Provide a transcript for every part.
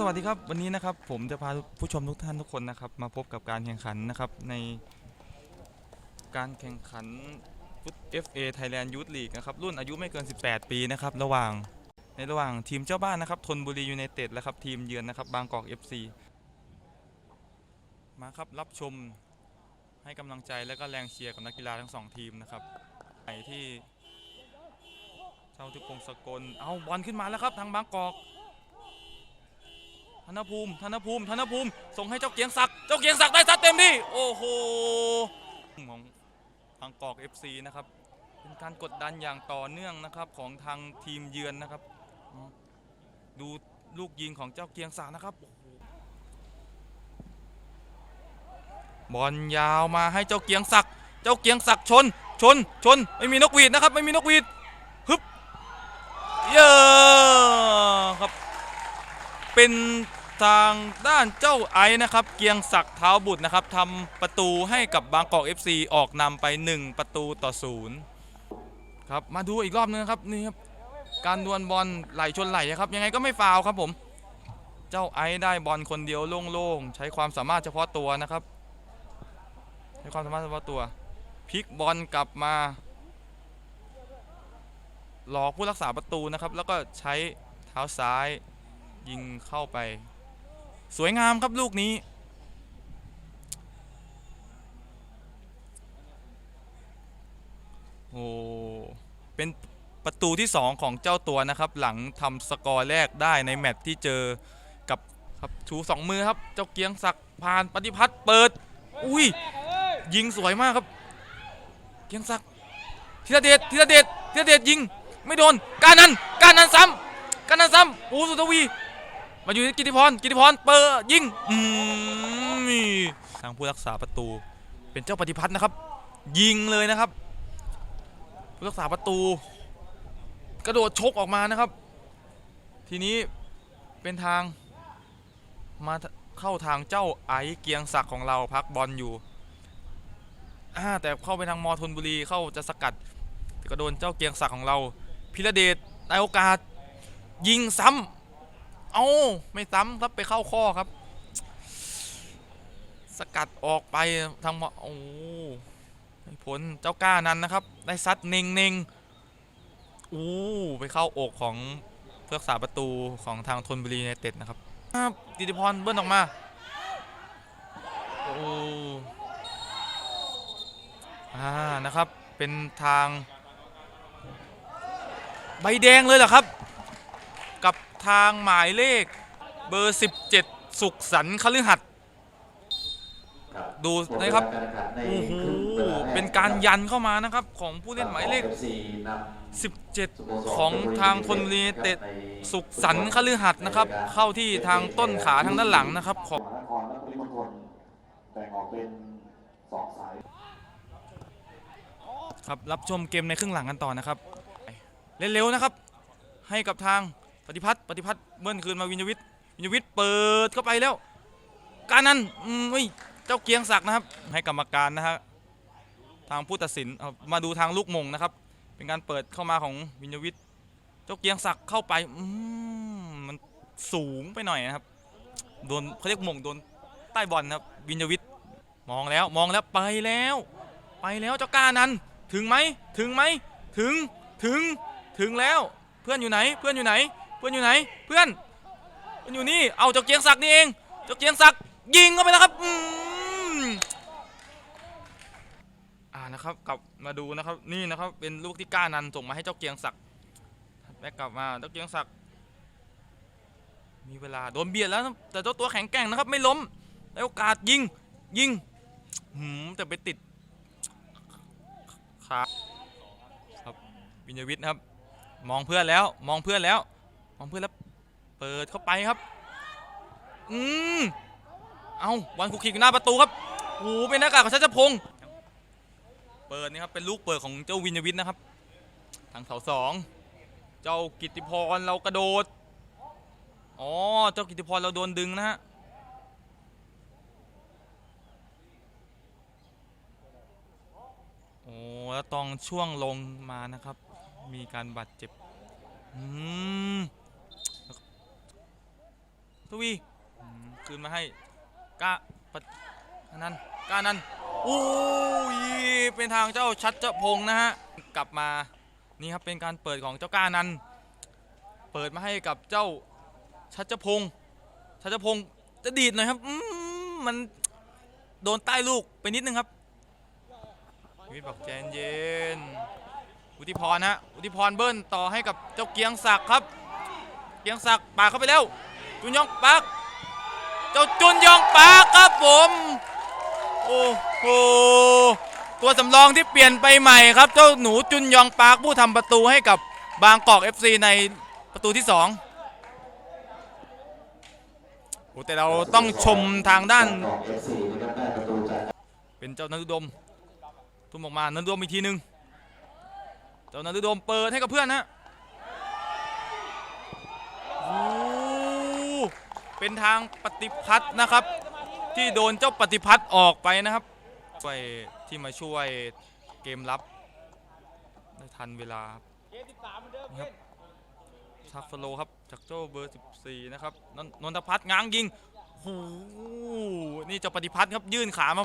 สวัสดีครับวันนี้นะครับผมจะพาผู้ชมทุกท่านทุกคนนะครับ มาพบกับการแข่งขันนะครับในการแข่งขันฟุต FA Thailand Youth League นะครับรุ่นอายุไม่เกิน 18 ปีนะครับระหว่างในระหว่างทีมเจ้าบ้านนะครับทนบุรียูไนเต็ดและครับทีมเยือนนะครับบางกอก FC มาครับรับชมให้กำลังใจและก็แรงเชียร์กับนักกีฬาทั้งสองทีมนะครับไปที่เจ้าทุกพงศกลเอาบอลขึ้นมาแล้วครับทางบางกอก ธนภูมิธนภูมิธนภูมิส่งให้เจ้าเกียงศักดิ์เจ้าเกียงศักดิ์ได้ซัดเต็มที่โอ้โหของทางกอก FC นะครับเป็นการกดดันอย่างต่อเนื่องนะครับของทางทีมเยือนนะครับ ดูลูกยิงของเจ้าเกียงศักดิ์นะครับบอลยาวมาให้เจ้าเกียงศักดิ์เจ้าเกียงศักดิ์ชน ชน ชน ไม่มีนกหวีดนะครับ ไม่มีนกหวีดฮึบ เยอะครับ เป็น ทางด้านเจ้าไอ้นะครับ เกียงศักดิ์เท้าบุตรนะครับทำประตูให้กับบางกอก FC ออกนำไป 1 ประตูต่อศูนย์ครับมาดูอีกรอบนึงครับนี่ครับการดวลบอลไหลชนไหลครับ ยังไงก็ไม่ฟาวครับผม เจ้าไอ้ได้บอลคนเดียวโล่งๆ ใช้ความสามารถเฉพาะตัวนะครับ ใช้ความสามารถเฉพาะตัวพลิกบอลกลับมา หลอกผู้รักษาประตูนะครับ แล้วก็ใช้เท้าซ้ายยิงเข้าไป สวยงามครับลูกนี้ โอ้ เป็นประตูที่ 2 ของเจ้าตัวนะครับ หลังทำสกอร์แรกได้ในแมตช์ที่เจอกับครับชูสองมือครับ เจ้าเกียงศักผ่านปฏิพัฒน์เปิด อุ้ย ยิงสวยมากครับ เกียงศักธีรเดชธีรเดชธีรเดชยิง ไม่โดน การนันการนันซ้ำการนันซ้ำโอ้สุทวี มาอยู่ที่กิติพร กิติพร เปิดยิงอืมทางผู้รักษาประตู เป็นเจ้าปฏิพัฒน์นะครับ ยิงเลยนะครับ ผู้รักษาประตู กระโดดชกออกมานะครับ ทีนี้เป็นทางมาเข้าทางเจ้าไอซ์เกียงศักดิ์ของเราพักบอลอยู่อ่าแต่เข้าไปทางมอทนบุรีเข้าจะสกัดแต่ก็โดนเจ้าเกียงศักดิ์ของเรา พิระเดชได้โอกาสยิงซ้ำ เอาไม่ซ้ำครับไปเข้าข้อครับ สกัดออกไปทางโอ้ไม่พ้นเจ้าก้านั้นนะครับ ได้ซัดเน่งเน่งอู้ไปเข้าอกของเพื่อรักษาประตูของทางทนบุรีในเต็ดนะครับครับดิติพรเบิ้ลออกมาโอ้อ่านะครับเป็นทาง ใบแดงเลยเหรอครับ ทางหมายเลขเบอร์ 17 สุขสันต์คฤหัสถ์ดูนะครับโอ้โหเป็นการยันเข้ามานะครับ ของผู้เล่นหมายเลข 17 ของทางทนบุรีเต็ดสุขสันต์คฤหัสถ์นะครับ เข้าที่ทางต้นขาทางด้านหลังนะครับของมหานครและปริมณฑลแบ่งออกเป็นสองสายครับรับชมเกมในครึ่งหลังกันต่อนะครับ เล่นเร็วนะครับ ให้กับทางป ฏิพัฒน์ปฏิพัฒน์เบิ้ลคืนมาวินยวิทย์วินยวิทย์เปิดเข้าไปแล้ว การนั้นอืมเฮ้ยเจ้าเกียงศักดิ์นะครับ ให้กรรมการนะฮะทางผู้ตัดสินเอามาดูทางลูกมงนะครับ เป็นการเปิดเข้ามาของวินยวิทย์เจ้าเกียงศักดิ์เข้าไปอืมมันสูงไปหน่อยนะครับโดนเขาเรียกมงโดนใต้บอลนะครับวินยวิทย์มองแล้วมองแล้วไปแล้ว ไปแล้วเจ้าก้านั้นถึงไหมถึงไหมถึงถึงถึงแล้วเพื่อนอยู่ไหนเพื่อนอยู่ไหน พื่อนอยู่ไหน เพื่อนเพื่อนอยู่นี่ เอาเจ้าเกียงศักดิ์นี่เองเจ้าเกียงศักดิ์ยิงเข้าไปแล้วครับอืมอ่านะครับกลับมาดูนะครับนี่นะครับเป็นลูกที่ก้านันส่งมาให้เจ้าเกียงศักดิ์แบกกลับมาเจ้าเกียงศักดิ์มีเวลาโดนเบียดแล้วแต่เจ้าตัวแข็งแกร่งนะครับ ไม่ล้มได้โอกาสยิงยิงหืมแต่ไปติดครับครับวิญญาวิทย์ครับ มองเพื่อนแล้วมองเพื่อนแล้ว มองเพื่อนแล้วเปิดเข้าไปครับ อืมเอาวันคุกคิกอยู่หน้าประตูครับโอ้โหเป็นหน้ากากของชัชพงศ์เปิดนี่ครับเป็นลูกเปิดของเจ้าวิญญาวิทย์นะครับ ทางเสาสองเจ้ากิติพรเรากระโดดอ๋อเจ้ากิตติพรเราโดนดึงนะฮะโอ้แล้วตองช่วงลงมานะครับ มีการบาดเจ็บ อืม ทวีคืนมาให้ก้าปนั้นก้านั้นโอ้ยเป็นทางเจ้าชัดเจพงนะฮะกลับมานี่ครับเป็นการเปิดของเจ้าก้านันเปิดมาให้กับเจ้าชัดเจพงชัดเจพงจะดีดหน่อยครับมันโดนใต้ลูกไปนิดนึงครับวิทย์บอกใจเย็นอุทิพรฮะอุทิพรเบิ้ลต่อให้กับเจ้าเกียงศักดิ์ครับ เกียงศักดิ์ปาเข้าไปแล้ว จุนยองปากเจ้าจุนยองปากครับผม โอ้โห ตัวสำรองที่เปลี่ยนไปใหม่ครับ เจ้าหนูจุนยองปากผู้ทำประตูให้กับบางกอก FC ในประตูที่2โอ้แต่เราต้องชมทางด้าน เป็นเจ้านารุดม ทุ่มออกมานารุดมอีกทีนึง เจ้านารุดมเปิดให้กับเพื่อนนะโอ้ เป็นทางปฏิพัฒน์นะครับ ที่โดนเจ้าปฏิพัฒน์ออกไปนะครับช่วยที่มาช่วยเกมรับได้ทันเวลาครับชักฟโลครับจากเจ้เบอร์ 14 นะครับนนนทพัฒน์ง้างยิงโอ้โหนี่เจ้าปฏิพัฒน์ครับยื่นขามา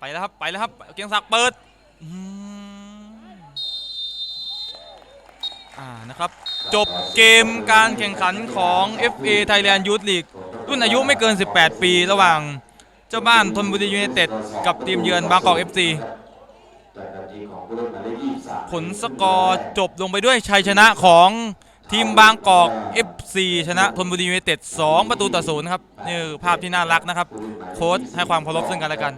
ไปแล้วครับไปแล้วครับเกียงศักดิ์เปิดอ่านะครับจบเกมการแข่งขันของ FA Thailand Youth League รุ่นอายุไม่เกิน 18 ปี ระหว่างเจ้าบ้านทนบุรียูเนเต็ดกับทีมเยือนบางกอกเอฟซีผลสกอร์จบลงไปด้วยชัยชนะของทีมบางกอก FC ชนะทนบุรียูเนเต็ด2ประตูต่อศูนย์ครับนี่คือภาพที่น่ารักนะครับ โค้ชให้ความเคารพซึ่งกันและกัน